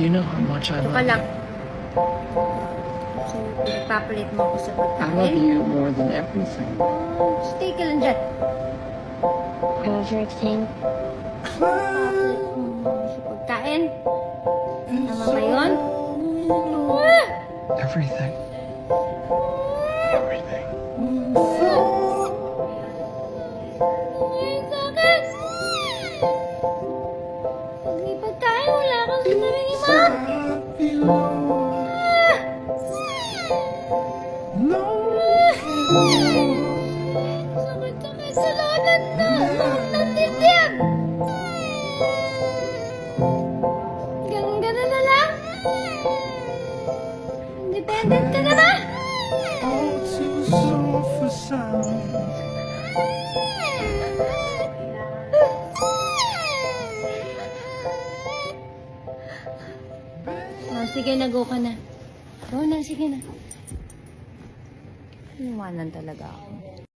Do you know how much I Ito love ka lang. you? So, mo ako sa I love pagkain. you more than everything. Stay ka lang dyan. Everything. Papalit mo sa pagkain. Tama ba yun? Ah! Everything. Everything. May pagkain, wala kang sinabing sa loob ng dibdib. Ganun-ganun na lang. Independent ka na ba? All too soft for sound. Oh, sige na, go ka na. Go na, sige na. Iwanan talaga ako.